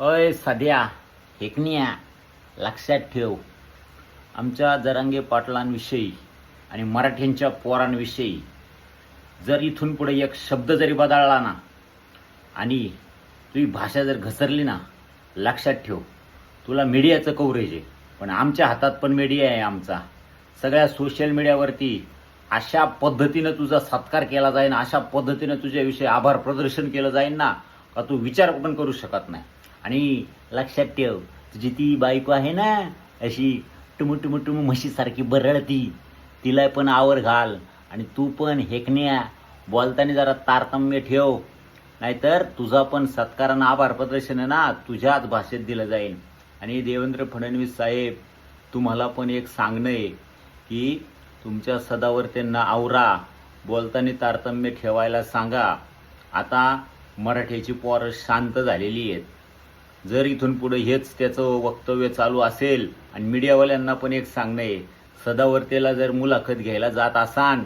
अय सध्या हेकनिया लक्षात ठेव. आमच्या जरांगे पाटलांविषयी आणि मराठ्यांच्या पोरांविषयी जर इथून पुढे एक शब्द जरी बदलला ना आणि तुझी भाषा जर घसरली ना लक्षात ठेव. तुला मीडियाचं कव्हरेज आहे पण आमच्या हातात पण मीडिया आहे आमचा. सगळ्या सोशल मीडियावरती अशा पद्धतीनं तुझा सत्कार केला जाईल अशा पद्धतीनं तुझ्याविषयी आभार प्रदर्शन केलं जाईल ना का तू विचार पण करू शकत नाही. आणि लक्षात ठेव तुझी ती बायको आहे ना अशी टुमू टुमू टुमू म्हशीसारखी बरळती तिला पण आवर घाल आणि तू पण हेकण्या बोलताना जरा तारतम्य ठेव नाहीतर तुझा पण सत्कारानं आभार प्रदर्शन आहे ना तुझ्याच भाषेत दिलं जाईल. आणि देवेंद्र फडणवीस साहेब तुम्हाला पण एक सांगणं आहे की तुमच्या सदावर्त्यांना आवरा बोलताना तारतम्य ठेवायला सांगा. आता मराठीची पोरं शांत झालेली आहेत. जर इथून पुढे हेच त्याचं वक्तव्य चालू असेल आणि मीडियावाल्यांना पण एक सांगणं आहे सदावर्तेला जर मुलाखत घ्यायला जात असान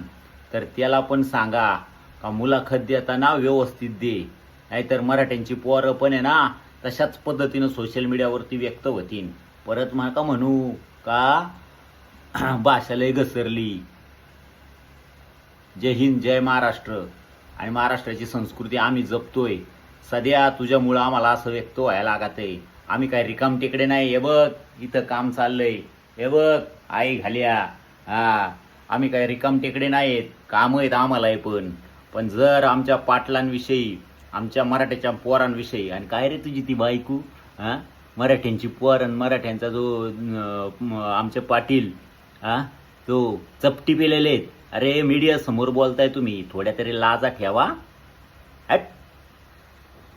तर त्याला पण सांगा का मुलाखत देताना व्यवस्थित दे. नाहीतर मराठ्यांची पोरं पण आहे ना तशाच पद्धतीनं सोशल मीडियावरती व्यक्त होतील. परत का म्हणू का? भाषा लय घसरली. जय हिंद जय महाराष्ट्र. आणि महाराष्ट्राची संस्कृती आम्ही जपतोय. सध्या तुझ्यामुळं आम्हाला असं व्यक्त व्हायला लागत आहे. आम्ही काय रिकाम टेकडे नाही. हे बघ इथं काम चाललंय. हे बघ आई घाल्या. हा आम्ही काय रिकाम टेकडे नाहीत. काम आहेत आम्हाला आहे पण. पण जर आमच्या पाटलांविषयी आमच्या मराठ्याच्या पोरांविषयी आणि काय रे तुझी ती बायकू? हा? मराठ्यांची पोर आणि मराठ्यांचा जो आमचे पाटील हा? तो चपटी पेलेले आहेत अरे मीडिया समोर बोलताय तुम्ही. थोड्या तरी लाजा ठेवा. हट.